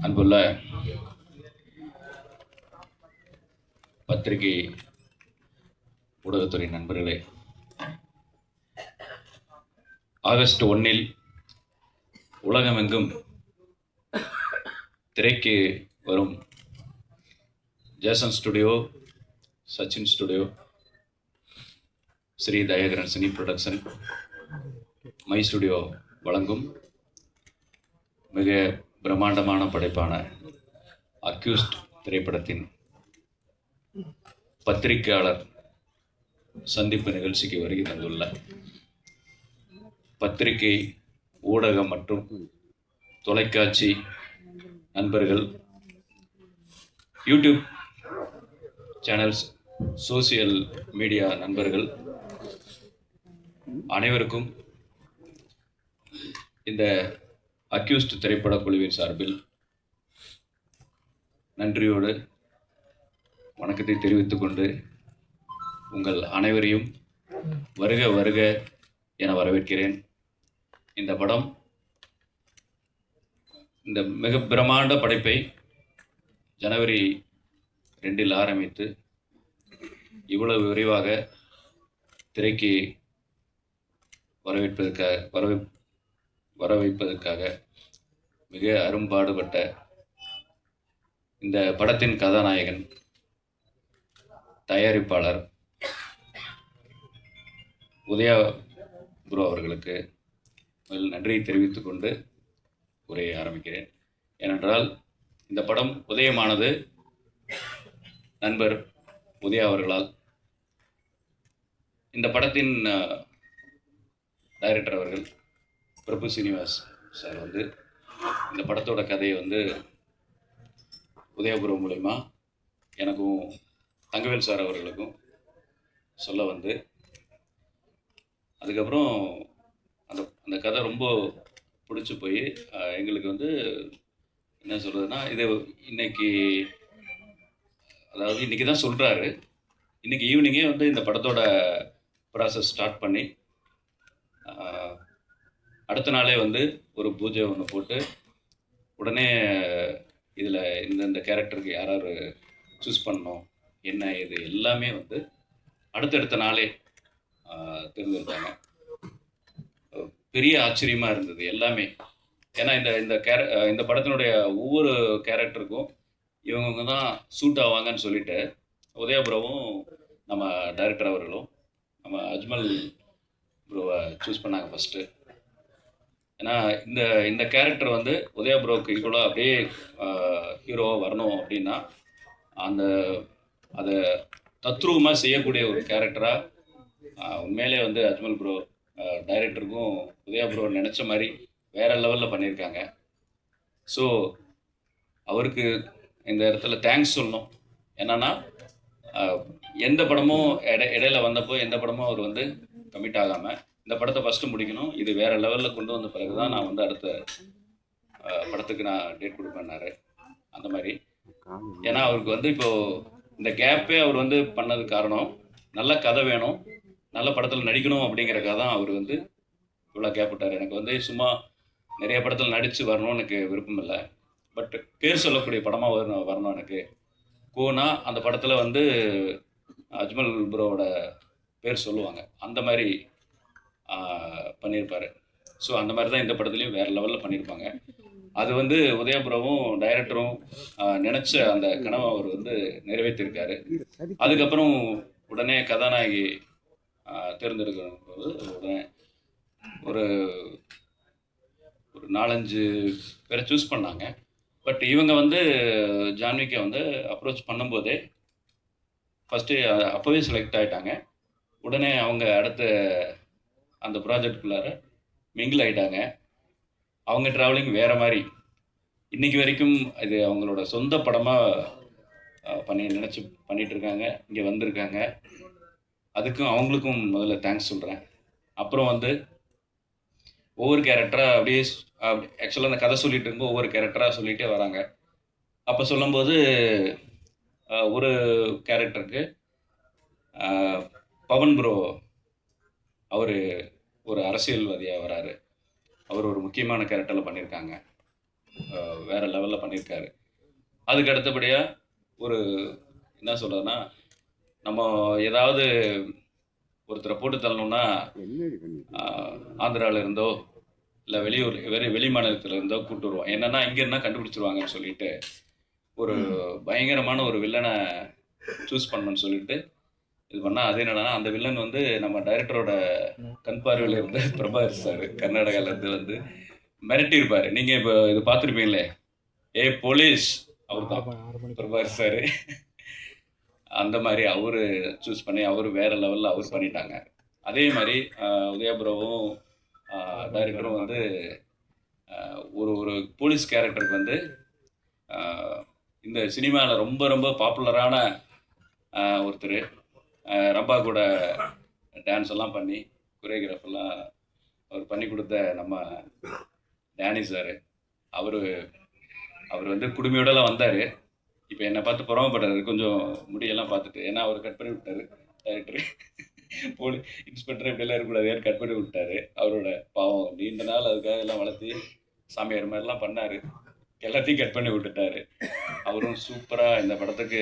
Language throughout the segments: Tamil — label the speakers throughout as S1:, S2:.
S1: அன்புள்ள பத்திரிகை ஊடகத்துறை நண்பர்களே ஆகஸ்ட் ஒன்னில் உலகமெங்கும் திரைக்கு வரும் Jason studio Sachin studio Sri Thayakaran cine production my studio வழங்கும் மிக பிரம்மாண்டமான படைப்பான அக்யூஸ்ட் திரைப்படத்தின் பத்திரிகையாளர் சந்திப்பு நிகழ்ச்சிக்கு வருகை தந்துள்ள பத்திரிகை ஊடகம் மற்றும் தொலைக்காட்சி நண்பர்கள் யூடியூப் சேனல்ஸ் சோசியல் மீடியா நண்பர்கள் அனைவருக்கும் இந்த அக்யூஸ்ட் திரைப்பட குழுவின் சார்பில் நன்றியோடு வணக்கத்தை தெரிவித்துக் கொண்டு உங்கள் அனைவரையும் வருக வருக என வரவேற்கிறேன். இந்த படம் இந்த மிக பிரமாண்ட படைப்பை ஜனவரி ரெண்டில் ஆரம்பித்து இவ்வளவு விரைவாக திரைக்கு வரவேற்பதற்காக வரவேற்ப வர வைப்பதற்காக மிக அரும்பாடுபட்ட இந்த படத்தின் கதாநாயகன் தயாரிப்பாளர் உதயா குரு அவர்களுக்கு முதல் நன்றியை தெரிவித்து கொண்டு உரையை ஆரம்பிக்கிறேன். ஏனென்றால் இந்த படம் உதயமானது நண்பர் உதயா அவர்களால். இந்த படத்தின் டைரக்டர் அவர்கள் பிரபு சீனிவாஸ் சார் வந்து இந்த படத்தோட கதையை வந்து உதயபுரம் மூலயமா எனக்கும் தங்கவேல் சார் அவர்களுக்கும் சொல்ல வந்து அதுக்கப்புறம் அந்த அந்த கதை ரொம்ப பிடிச்சி போய் எங்களுக்கு வந்து என்ன சொல்கிறதுனா இது இன்னைக்கு அதாவது இன்னைக்கு தான் சொல்கிறாரு இன்னைக்கு ஈவினிங்கே வந்து இந்த படத்தோட ப்ராசஸ் ஸ்டார்ட் பண்ணி அடுத்த நாளே வந்து ஒரு பூஜை ஒன்று போட்டு உடனே இதில் இந்தந்த கேரக்டருக்கு யார் யார் சூஸ் பண்ணணும் என்ன இது எல்லாமே வந்து அடுத்தடுத்த நாளே தெரிஞ்சிருக்காங்க. பெரிய ஆச்சரியமாக இருந்தது எல்லாமே. ஏன்னா இந்த இந்த கேர இந்த படத்தினுடைய ஒவ்வொரு கேரக்டருக்கும் இவங்கவுங்க தான் சூட் ஆவாங்கன்னு சொல்லிட்டு உதயபுரவும் நம்ம டைரக்டர் அவர்களும் நம்ம அஜ்மல் ப்ரோவை சூஸ் பண்ணாங்க ஃபஸ்ட்டு ஏன்னா இந்த இந்த கேரக்டர் வந்து உதயா ப்ரோவுக்கு ஈக்குவலாக அப்படியே ஹீரோவாக வரணும் அப்படின்னா அந்த அதை தத்ரூபமாக செய்யக்கூடிய ஒரு கேரக்டராக உண்மையிலே வந்து அஜ்மல் ப்ரோ டைரக்டருக்கும் உதயா ப்ரோ நினச்ச மாதிரி வேற லெவலில் பண்ணியிருக்காங்க. ஸோ அவருக்கு இந்த இடத்துல தேங்க்ஸ் சொல்லணும். என்னன்னா எந்த படமும் இடை இடையில வந்தப்போ எந்த படமும் அவர் வந்து கமிட் ஆகாமல் இந்த படத்தை ஃபஸ்ட்டு முடிக்கணும். இது வேற லெவலில் கொண்டு வந்த பிறகு தான் நான் வந்து அடுத்த படத்துக்கு நான் டேட் கொடுப்பேன்னாரு. அந்த மாதிரி. ஏன்னா அவருக்கு வந்து இப்போ இந்த கேப்பே அவர் வந்து பண்ணது காரணம் நல்ல கதை வேணும் நல்ல படத்தில் நடிக்கணும் அப்படிங்கிறக்காக தான் அவர் வந்து இவ்வளோ கேப் விட்டார். எனக்கு வந்து சும்மா நிறைய படத்தில் நடித்து வரணும்னு எனக்கு விருப்பம் இல்லை. பட் பேர் சொல்லக்கூடிய படமாக வரணும் வரணும் எனக்கு. கோனா அந்த படத்தில் வந்து அஜ்மல் ப்ரோவோட பேர் சொல்லுவாங்க. அந்த மாதிரி பண்ணியிருப்பார் ஸோ அந்த மாதிரி தான் இந்த படத்துலையும் வேறு லெவலில் பண்ணியிருப்பாங்க அது வந்து உதயபுரவும் டைரக்டரும் நினச்ச அந்த கனவை அவர் வந்து நிறைவேற்றியிருக்காரு அதுக்கப்புறம் உடனே கதாநாயகி ஆஹ், போது உடனே ஒரு ஒரு நாலஞ்சு பேரை சூஸ் பண்ணாங்க. பட் இவங்க வந்து ஜான்விக்கை வந்து அப்ரோச் பண்ணும்போதே ஃபஸ்ட்டு அப்போவே செலக்ட் ஆகிட்டாங்க உடனே அவங்க அடுத்த அந்த ப்ராஜெக்டுக்குள்ளார மிங்கிள் ஆகிட்டாங்க அவங்க ட்ராவலிங் வேறு மாதிரி. இன்னைக்கு வரைக்கும் இது அவங்களோட சொந்த படமாக பண்ணி நினச்சி பண்ணிகிட்ருக்காங்க இருக்காங்க இங்கே வந்திருக்காங்க. அதுக்கும் அவங்களுக்கும் முதல்ல தேங்க்ஸ் சொல்கிறேன் அப்புறம் வந்து ஒவ்வொரு கேரக்டராக அப்படியே ஆக்சுவலாக அந்த கதை சொல்லிட்டு இருக்கும்போது ஒவ்வொரு கேரக்டராக சொல்லிகிட்டே வராங்க. அப்போ சொல்லும்போது ஒரு கேரக்டருக்கு பவன் ப்ரோ அவர் ஒரு அரசியல்வாதியாக வராரு. அவர் ஒரு முக்கியமான கேரக்டரில் பண்ணியிருக்காங்க வேற லெவலில் பண்ணியிருக்காரு அதுக்கு அடுத்தபடியாக ஒரு என்ன சொல்கிறதுன்னா நம்ம ஏதாவது ஒருத்தரை போட்டு தள்ளணும்னா ஆந்திராவில் இருந்தோ இல்லை வெளியூர் வெளி வெளி மாநிலத்தில் இருந்தோ கூப்பிட்டு வருவோம். என்னன்னா இங்கே இருந்தால் கண்டுபிடிச்சிருவாங்கன்னு சொல்லிட்டு ஒரு பயங்கரமான ஒரு வில்லனை சூஸ் பண்ணணும்னு சொல்லிட்டு இது பண்ணால் அது என்னன்னா அந்த வில்லன் வந்து நம்ம டைரக்டரோட கண் பார்வையில் இருந்த பிரபாகர் சார் கர்நாடகாவிலேருந்து வந்து மிரட்டியிருப்பார். நீங்கள் இப்போ இது பார்த்துருப்பீங்களே ஏ போலீஸ் அவர் தான் பிரபாகர் சார். அந்த மாதிரி அவரு சூஸ் பண்ணி அவர் வேற லெவலில் அவர் பண்ணிட்டாங்க. அதே மாதிரி உதயபுரவும் டைரக்டரும் வந்து ஒரு ஒரு போலீஸ் கேரக்டருக்கு வந்து இந்த சினிமாவில் ரொம்ப ரொம்ப பாப்புலரான ஒருத்தர். ரம்பா கூட டான்ஸ் எல்லாம் பண்ணி கொரியோகிராஃபெல்லாம் அவர் பண்ணி கொடுத்த நம்ம டேனி சார் அவர் அவர் வந்து குடுமையோடலாம் வந்தார். இப்போ என்னை பார்த்து புறமப்பட்டாரு. கொஞ்சம் முடியெல்லாம் பார்த்துட்டு ஏன்னா அவர் கட் பண்ணி விட்டாரு. டைரக்டர் போலி இன்ஸ்பெக்டர் இப்படிலாம் இருக்கக்கூடாது. கட் பண்ணி விட்டார். அவரோட பாவம். நீண்ட நாள் அதுக்காக எல்லாம் வளர்த்தி சாமியார் மாதிரிலாம் பண்ணார். எல்லாத்தையும் கட் பண்ணி விட்டுட்டாரு. அவரும் சூப்பராக இந்த படத்துக்கு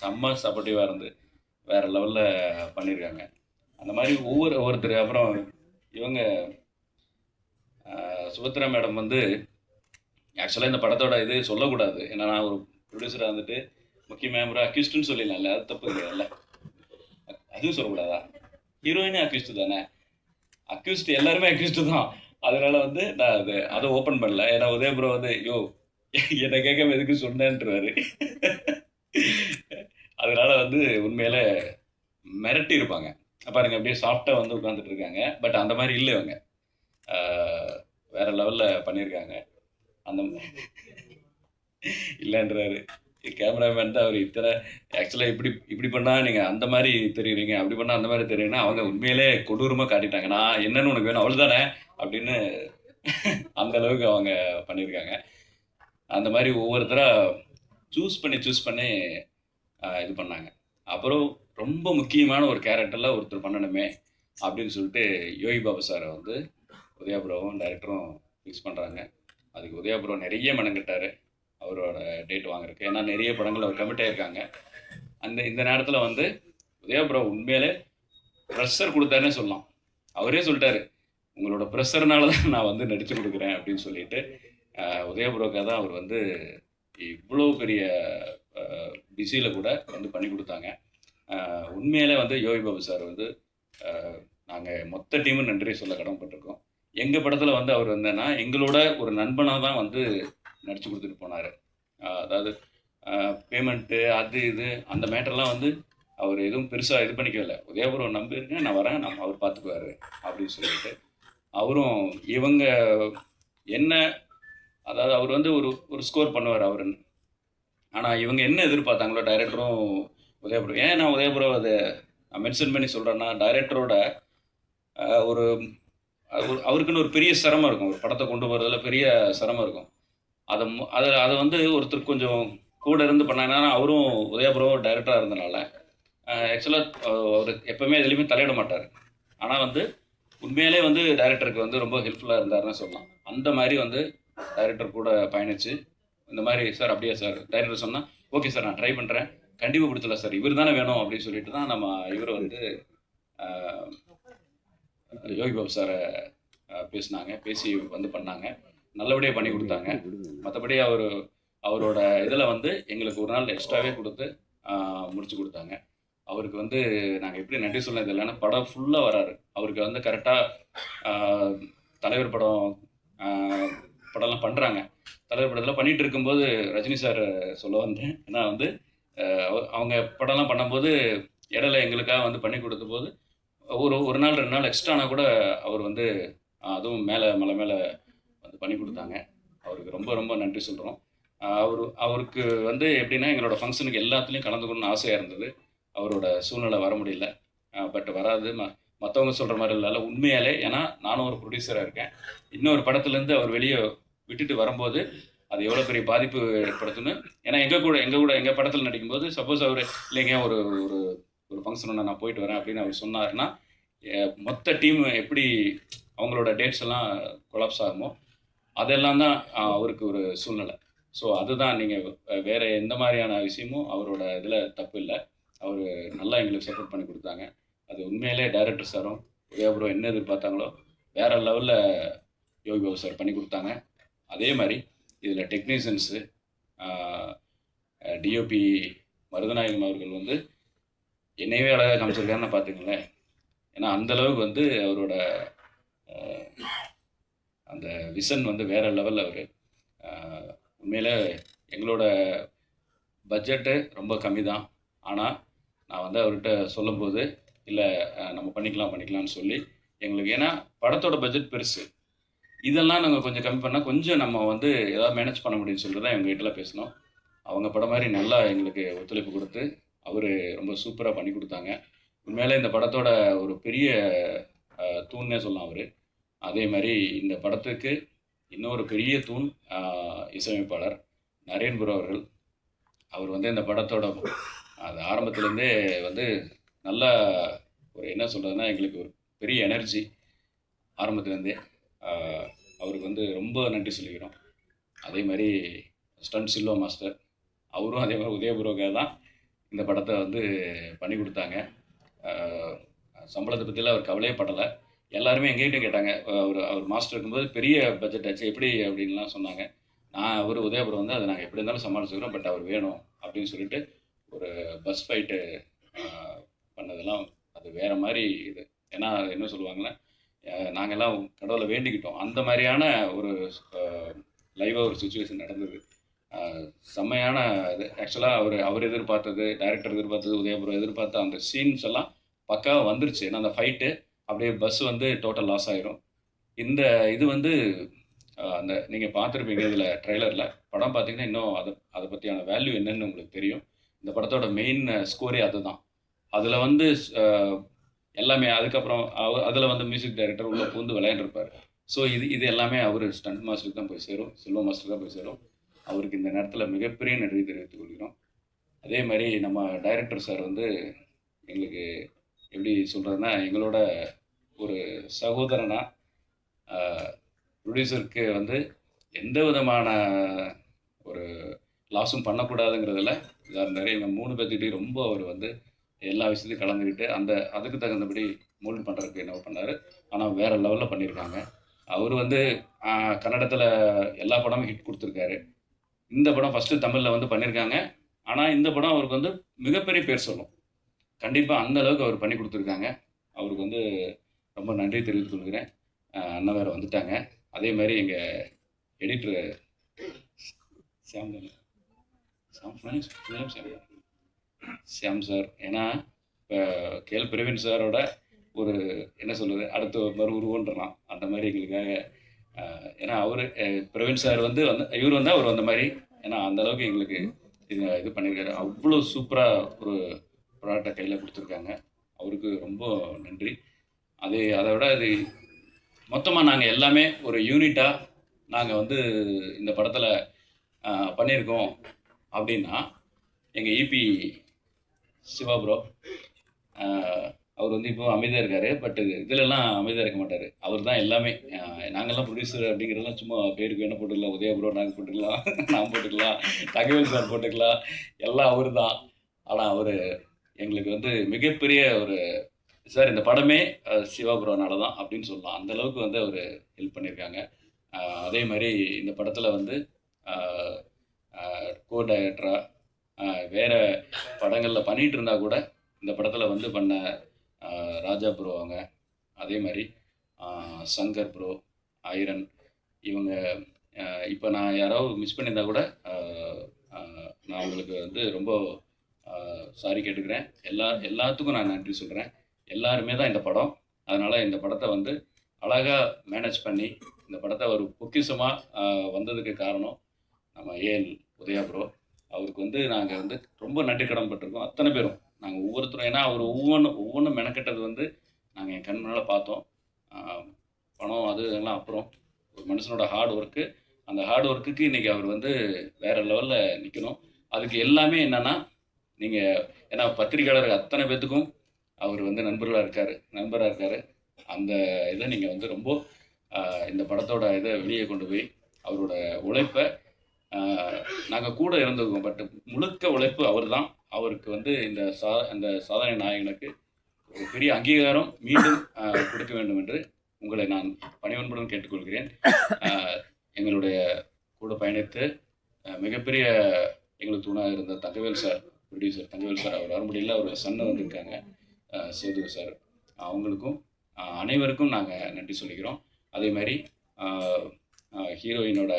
S1: செம்ம சப்போர்ட்டிவாக இருந்து. வேற லெவலில் பண்ணியிருக்காங்க அந்த மாதிரி ஒவ்வொரு ஒவ்வொருத்தர் அப்புறம் இவங்க சுபத்ரா மேடம் வந்து ஆக்சுவலாக இந்த படத்தோட இது சொல்லக்கூடாது. ஏன்னா நான் ஒரு ப்ரொடியூசராக வந்துட்டு முக்கிய மேம்பராக அக்யூஸ்டுன்னு சொல்லிடலாம்ல அது தப்பு இல்லைல்ல அதுவும் சொல்லக்கூடாதா? ஹீரோயினே அக்யூஸ்டு தானே? அக்யூஸ்டு எல்லாருமே அக்யூஸ்டு தான். அதனால வந்து நான் அது அதை ஓப்பன் பண்ணல. ஏன்னா உதயபுரம் வந்து யோ என்னை கேட்க எதுக்கு சொன்னேன்றாரு அதனால வந்து உண்மையில மிரட்டி இருப்பாங்க பாருங்க அப்படியே சாஃப்டாக வந்து உட்காந்துட்டு இருக்காங்க பட் அந்த மாதிரி இல்லை இவங்க. வேற லெவலில் பண்ணியிருக்காங்க. அந்த இல்லைன்றாரு. கேமராமேன் தான் அவர் இத்தனை ஆக்சுவலாக இப்படி இப்படி பண்ணால் நீங்கள் அந்த மாதிரி தெரியுறீங்க அப்படி பண்ணால் அந்த மாதிரி தெரியுறீங்கன்னா அவங்க உண்மையிலே கொடூரமாக காட்டிட்டாங்க. நான் என்னென்னு உனக்கு வேணும் அவ்வளோதானே தானே அப்படின்னு அந்த அளவுக்கு அவங்க பண்ணியிருக்காங்க. அந்த மாதிரி ஒவ்வொருத்தராக சூஸ் பண்ணி சூஸ் பண்ணி இது பண்ணாங்க. அப்புறம் ரொம்ப முக்கியமான ஒரு கேரக்டரில் ஒருத்தர் பண்ணணுமே அப்படின்னு சொல்லிட்டு யோகி பாபு சாரை வந்து உதயாபுரவும் டைரக்டரும் ஃபிக்ஸ் பண்ணுறாங்க அதுக்கு உதயபுரம் நிறைய மனங்கிட்டார் அவரோட டேட் வாங்குறதுக்கு. ஏன்னா நிறைய படங்கள் அவர் கமிட் இருக்காங்க அந்த இந்த நேரத்தில் வந்து உதயபுரம் உண்மையிலே ப்ரெஷர் கொடுத்தாருன்னு சொல்லலாம். அவரே சொல்லிட்டாரு உங்களோட ப்ரெஷர்னால தான் நான் வந்து நடித்து கொடுக்குறேன் அப்படின்னு சொல்லிட்டு. ஆஹ், உதயபுரோக்காக தான் அவர் வந்து இவ்வளோ பெரிய பிஸியில் கூட வந்து பண்ணி கொடுத்தாங்க. உண்மையிலே வந்து யோகி பாபு சார் வந்து நாங்கள் மொத்த டீமும் நன்றி சொல்ல கடமைப்பட்டிருக்கோம். எங்கள் படத்தில் வந்து அவர் வந்தேன்னா எங்களோட ஒரு நண்பனாக தான் வந்து நடித்து கொடுத்துட்டு போனார். அதாவது பேமெண்ட்டு அது இது அந்த மேட்டர்லாம் வந்து அவர் எதுவும் பெருசாக இது பண்ணிக்கல. உதயபுரம் நம்பியிருக்கேன் நான் வரேன் நான் அவர் பார்த்துக்குவாரு அப்படின்னு சொல்லிட்டு. அவரும் இவங்க என்ன அதாவது அவர் வந்து ஒரு ஒரு ஸ்கோர் பண்ணுவார் அவர் ஆனால் இவங்க என்ன எதிர்பார்த்தாங்களோ டைரக்டரும் உதயபுரம். ஏன் நான் உதயபுரம் அதை மென்ஷன் பண்ணி சொல்கிறேன்னா டைரக்டரோட ஒரு அவர்- அவருக்குன்னு ஒரு பெரிய சிரமம் இருக்கும். ஒரு படத்தை கொண்டு போகிறதுல பெரிய சிரமம் இருக்கும். அதை அதை அதை வந்து ஒருத்தர் கொஞ்சம் கூட இருந்து பண்ணாங்கன்னா அவரும் உதயபுரம் டைரக்டராக இருந்தனால ஆக்சுவலாக அவர் எப்போவுமே எதுலேயுமே தலையிட மாட்டார். ஆனால் வந்து உண்மையிலே வந்து டைரக்டருக்கு வந்து ரொம்ப ஹெல்ப்ஃபுல்லாக இருந்தாருன்னு சொல்லலாம். அந்த மாதிரி வந்து டைரக்டர் கூட பயணித்து இந்த மாதிரி சார் அப்படியே சார்? டைரக்டர் சொன்னால் ஓகே சார் நான் ட்ரை பண்ணுறேன் கண்டிப்பாக கொடுத்துல சார். இவர் தானே வேணும் அப்படின்னு சொல்லிட்டு தான் நம்ம இவர் வந்து யோகி பாபு சாரை பேசினாங்க. பேசி வந்து பண்ணாங்க. நல்லபடியாக பண்ணி கொடுத்தாங்க. மற்றபடி அவர் அவரோட இதில் வந்து எங்களுக்கு ஒரு நாள் எக்ஸ்ட்ராவே கொடுத்து முடிச்சு கொடுத்தாங்க. அவருக்கு வந்து நாங்கள் எப்படி நன்றி சொல்ல இல்லைன்னா படம் ஃபுல்லாக வராரு. அவருக்கு வந்து கரெக்டாக தலைவர் படம் படம்லாம் பண்ணுறாங்க தலைவர் படத்தில் பண்ணிட்டு இருக்கும்போது ரஜினி சார் சொல்ல வந்தேன். ஏன்னா வந்து அவ- அவங்க படம்லாம் பண்ணும்போது இடையில எங்களுக்காக வந்து பண்ணி கொடுத்த போது ஒரு ஒரு நாள் ரெண்டு நாள் எக்ஸ்ட்ரானா கூட அவர் வந்து அதுவும் மேலே மலை மேலே வந்து பண்ணி கொடுத்தாங்க. அவருக்கு ரொம்ப ரொம்ப நன்றி சொல்கிறோம் அவர் அவருக்கு வந்து எப்படின்னா எங்களோட ஃபங்க்ஷனுக்கு எல்லாத்துலேயும் கலந்துக்கணும்னு ஆசையாக இருந்தது. அவரோட சூழ்நிலை வர முடியல. பட் வராது. ம மற்றவங்க சொல்கிற மாதிரி இல்லை. உண்மையாலே ஏன்னா நானும் ஒரு ப்ரொடியூசராக இருக்கேன். இன்னொரு படத்துலேருந்து அவர் வெளியே விட்டுட்டு வரும்போது அது எவ்வளோ பெரிய பாதிப்பு ஏற்படுத்துன்னு ஏன்னா எங்கள் கூட எங்கள் கூட எங்கள் படத்தில் நடிக்கும்போது சப்போஸ் அவர் இல்லைங்க ஒரு ஒரு ஒரு ஃபங்க்ஷன் ஒன்று நான் போயிட்டு வரேன் அப்படின்னு அவர் சொன்னார்னா மொத்த டீம் எப்படி அவங்களோட டேட்ஸ் எல்லாம் கொலாப்ஸ் ஆகுமோ அதெல்லாம் தான் அவருக்கு ஒரு சூழ்நிலை. ஸோ அதுதான் நீங்கள் வேறு எந்த மாதிரியான விஷயமும் அவரோட இதில் தப்பு இல்லை. அவர் நல்லா எங்களுக்கு சப்போர்ட் பண்ணி கொடுத்தாங்க. அது உண்மையிலே டைரக்டர் சாரும் உதயபுரம் என்ன எதிர்பார்த்தாங்களோ வேறு லெவலில் யோகி பாபு சார் பண்ணி கொடுத்தாங்க. அதே மாதிரி இதில் டெக்னீஷியன்ஸு டிஓபி மருதநாயகம் அவர்கள் வந்து என்னையவே அழகாக காமிச்சிருக்காருன்னு பார்த்துங்களேன் ஏன்னா அந்த அளவுக்கு வந்து அவரோட அந்த விஷன் வந்து வேறு லெவலில் அவர். உண்மையில் எங்களோட பட்ஜெட்டு ரொம்ப கம்மி தான் ஆனால் நான் வந்து அவர்கிட்ட சொல்லும்போது இல்லை நம்ம பண்ணிக்கலாம் பண்ணிக்கலாம்னு சொல்லி எங்களுக்கு ஏன்னா படத்தோட பட்ஜெட் பெருசு. இதெல்லாம் நாங்கள் கொஞ்சம் கம்மி பண்ணால் கொஞ்சம் நம்ம வந்து ஏதாவது மேனேஜ் பண்ண முடியும்னு சொல்லிட்டு தான் எங்ககிட்டலாம் பேசினோம். அவங்க படம் மாதிரி நல்லா எங்களுக்கு ஒத்துழைப்பு கொடுத்து அவர் ரொம்ப சூப்பராக பண்ணி கொடுத்தாங்க. உண்மையிலே இந்த படத்தோட ஒரு பெரிய தூண்னே சொல்லலாம் அவர். அதே மாதிரி இந்த படத்துக்கு இன்னொரு பெரிய தூண் இசையமைப்பாளர் இசையமைப்பாளர் புரோ அவர்கள். அவர் வந்து இந்த படத்தோட அது ஆரம்பத்துலேருந்தே வந்து நல்லா ஒரு என்ன சொல்கிறதுனா எங்களுக்கு ஒரு பெரிய எனர்ஜி ஆரம்பத்துலேருந்தே. அவருக்கு வந்து ரொம்ப நன்றி சொல்லிக்கிறோம். அதே மாதிரி ஸ்டன்ட் சில்வா மாஸ்டர் அவரும் அதே மாதிரி உதயபுரோக்கா தான் இந்த படத்தை வந்து பண்ணி கொடுத்தாங்க. சம்பளத்தை பற்றிலாம் அவர் கவலையே படலை. எல்லாருமே எங்ககிட்ட கேட்டாங்க அவர் அவர் மாஸ்டர் இருக்கும்போது பெரிய பட்ஜெட் ஆச்சு எப்படி அப்படின்லாம் சொன்னாங்க. நான் அவர் உதயபுரம் வந்து அதை நாங்கள் எப்படி இருந்தாலும் சமாளிச்சுக்கிறோம் பட் அவர் வேணும் அப்படின்னு சொல்லிட்டு ஒரு பஸ் ஃபைட்டு பண்ணதெல்லாம் அது வேறு மாதிரி இது. ஏன்னா என்ன சொல்லுவாங்கன்னா நாங்கள்லாம் கடவுளை வேண்டிக்கிட்டோம். அந்த மாதிரியான ஒரு லைவாக ஒரு சுச்சுவேஷன் நடந்தது. செம்மையான இது. ஆக்சுவலாக அவர் அவர் எதிர்பார்த்தது டைரக்டர் எதிர்பார்த்தது உதயபுரம் எதிர்பார்த்த அந்த சீன்ஸ் எல்லாம் பக்காவாக வந்துருச்சு. ஏன்னா அந்த ஃபைட்டு அப்படியே பஸ் வந்து டோட்டல் லாஸ் ஆகிரும் இந்த இது வந்து அந்த நீங்கள் பார்த்துருப்பீங்க இதில் ட்ரெய்லரில் படம் பார்த்தீங்கன்னா இன்னும் அதை அதை பற்றியான வேல்யூ என்னென்னு உங்களுக்கு தெரியும். இந்த படத்தோட மெயின் ஸ்கோரே அதுதான். அதில் வந்து எல்லாமே அதுக்கப்புறம் அதில் வந்து மியூசிக் டைரக்டர் உள்ளே பூந்து விளையாண்டுருப்பார். ஸோ இது இது எல்லாமே அவர் ஸ்டண்ட் மாஸ்டருக்கு தான் போய் சேரும். சில்வா மாஸ்டருக்கு தான் போய் சேரும். அவருக்கு இந்த நேரத்தில் மிகப்பெரிய நன்றி தெரிவித்துக் கொள்கிறோம். அதே மாதிரி நம்ம டைரக்டர் சார் வந்து எங்களுக்கு எப்படி சொல்கிறதுனா எங்களோட ஒரு சகோதரனா ப்ரொடியூசருக்கு வந்து எந்த விதமான ஒரு லாஸும் பண்ணக்கூடாதுங்கிறதுல இதாக இருந்தார் எங்கள் மூணு பேர்த்துக்கிட்டையும் ரொம்ப அவர் வந்து எல்லா விஷயத்தையும் கலந்துக்கிட்டு அந்த அதுக்கு தகுந்தபடி மோல்டு பண்ணுறதுக்கு என்ன பண்ணார் ஆனால் வேறு லெவலில் பண்ணியிருக்காங்க அவர் வந்து கன்னடத்தில் எல்லா படமும் ஹிட் கொடுத்துருக்காரு இந்த படம் ஃபஸ்ட்டு தமிழில் வந்து பண்ணியிருக்காங்க ஆனால் இந்த படம் அவருக்கு வந்து மிகப்பெரிய பேர் சொல்லும் கண்டிப்பாக அந்த அளவுக்கு அவர் பண்ணி கொடுத்துருக்காங்க அவருக்கு வந்து ரொம்ப நன்றி தெரிவித்துக் கொள்கிறேன் அண்ணன் வேறு வந்துட்டாங்க அதே மாதிரி எங்கள் editor Sam Sam Sam Shyam sir. ஏன்னா இப்போ கேஎல் பிரவீன் சாரோட ஒரு என்ன சொல்கிறது அடுத்த மறு உருவன்றலாம். அந்த மாதிரி எங்களுக்காக ஏன்னா அவர் பிரவீன் சார் வந்து வந்து இவர் வந்து அவர் வந்த மாதிரி. ஏன்னா அந்த அளவுக்கு எங்களுக்கு இது இது பண்ணியிருக்காரு. அவ்வளோ சூப்பராக ஒரு ப்ராடக்டை கையில் கொடுத்துருக்காங்க. அவருக்கு ரொம்ப நன்றி. அது அதை விட அது மொத்தமாக நாங்கள் எல்லாமே ஒரு யூனிட்டாக நாங்கள் வந்து இந்த படத்தில் பண்ணியிருக்கோம். அப்படின்னா எங்கள் இபி சிவா ப்ரோ அவர் வந்து இப்போ அமைதியாக இருக்கார் பட் இதிலெல்லாம் அமைதியாக இருக்க மாட்டார். அவர் தான் எல்லாமே. நாங்கள்லாம் நாங்கெல்லாம் ப்ரொடியூசர் அப்படிங்கிறதெல்லாம் சும்மா பேருக்கு வேணால் போட்டுக்கலாம் உதய ப்ரோ நாங்கள் போட்டுக்கலாம் நான் போட்டுக்கலாம் தகவல் சார் போட்டுக்கலாம் எல்லாம் அவர் தான். ஆனால் அவர் எங்களுக்கு வந்து மிகப்பெரிய ஒரு சார் இந்த படமே அஹ், சிவா ப்ரோனால தான் அப்படின்னு சொல்லலாம். அந்த அளவுக்கு வந்து அவர் ஹெல்ப் பண்ணியிருக்காங்க. அதே மாதிரி இந்த படத்தில் வந்து கோ டைரக்டராக வேறு படங்களில் பண்ணிகிட்டு இருந்தால் கூட இந்த படத்தில் வந்து பண்ண ராஜா ப்ரோ அவங்க. அதே மாதிரி சங்கர் ப்ரோ ஐரன் இவங்க இப்போ நான் யாராவது மிஸ் பண்ணியிருந்தா கூட நான் உங்களுக்கு வந்து ரொம்ப சாரி கேட்டுக்கிறேன். எல்லா எல்லாத்துக்கும் நான் நன்றி சொல்கிறேன் எல்லாருமே தான் இந்த படம். அதனால் இந்த படத்தை வந்து அழகாக மேனேஜ் பண்ணி இந்த படத்தை ஒரு பொக்கிஷமாக வந்ததுக்கு காரணம் நம்ம ஏஎல் உதயா ப்ரோ அவருக்கு வந்து நாங்கள் வந்து ரொம்ப நன்றி கடன் பட்டிருக்கோம். அத்தனை பேரும். நாங்கள் ஒவ்வொருத்தரும் ஏன்னா அவர் ஒவ்வொன்றும் ஒவ்வொன்றும் மெனக்கெட்டது வந்து நாங்கள் என் கண் முன்னால் பார்த்தோம். பணம் அது எல்லாம் அப்புறம் ஒரு மனுஷனோட ஹார்ட் ஒர்க்கு அந்த ஹார்ட் ஒர்க்குக்கு இன்றைக்கி அவர் வந்து வேறு லெவலில் நிற்கணும் அதுக்கு எல்லாமே என்னென்னா நீங்கள் ஏன்னா பத்திரிக்கையாளர் அத்தனை பேர்த்துக்கும் அவர் வந்து நண்பர்களாக இருக்கார் நண்பராக இருக்கார். அந்த இதை நீங்கள் வந்து ரொம்ப இந்த படத்தோட இதை வெளியே கொண்டு போய் அவரோட உழைப்பை நாங்கள் கூட இருந்திருக்கோம் பட் முழுக்க உழைப்பு அவர் தான் அவருக்கு வந்து இந்த சா அந்த சாதனை நாயகனுக்கு ஒரு பெரிய அங்கீகாரம் மீண்டும் கொடுக்க வேண்டும் என்று உங்களை நான் பணிவன்புடன் கேட்டுக்கொள்கிறேன். எங்களுடைய கூட பயணித்து மிகப்பெரிய எங்களுக்கு துணாக இருந்த Thangavel sir producer Thangavel sir அவர் வர முடியல அவர் சன்ன வந்திருக்காங்க. சேது சார் அவங்களுக்கும் அனைவருக்கும் நாங்கள் நன்றி சொல்லிக்கிறோம் அதே மாதிரி ஹீரோயினோட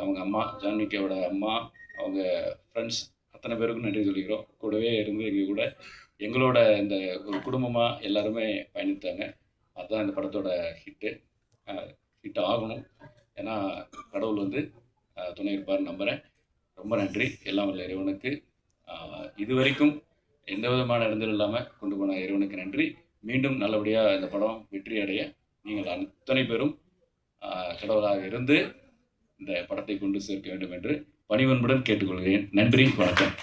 S1: அவங்க அம்மா ஜான்விகாவோட அம்மா அவங்க ஃப்ரெண்ட்ஸ் அத்தனை பேருக்கும் நன்றி சொல்லிக்கிறோம். கூடவே இருந்து எங்கள் கூட எங்களோட இந்த ஒரு குடும்பமாக எல்லாருமே பயணித்தாங்க. அதுதான் இந்த படத்தோட ஹிட்டு ஹிட் ஆகணும். ஏன்னா கடவுள் வந்து துணை இருப்பார் நம்புகிறேன் ரொம்ப நன்றி. எல்லாம் உள்ள இறைவனுக்கு. இது வரைக்கும் எந்த விதமான இடங்கள் இல்லாமல் கொண்டு போன இறைவனுக்கு நன்றி. மீண்டும் நல்லபடியாக இந்த படம் வெற்றி அடைய நீங்கள் அத்தனை பேரும் கடவுளாக இருந்து இந்த படத்தை கொண்டு சேர்க்க வேண்டும் என்று பணிவன்புடன் கேட்டுக்கொள்கிறேன். நன்றி வணக்கம்.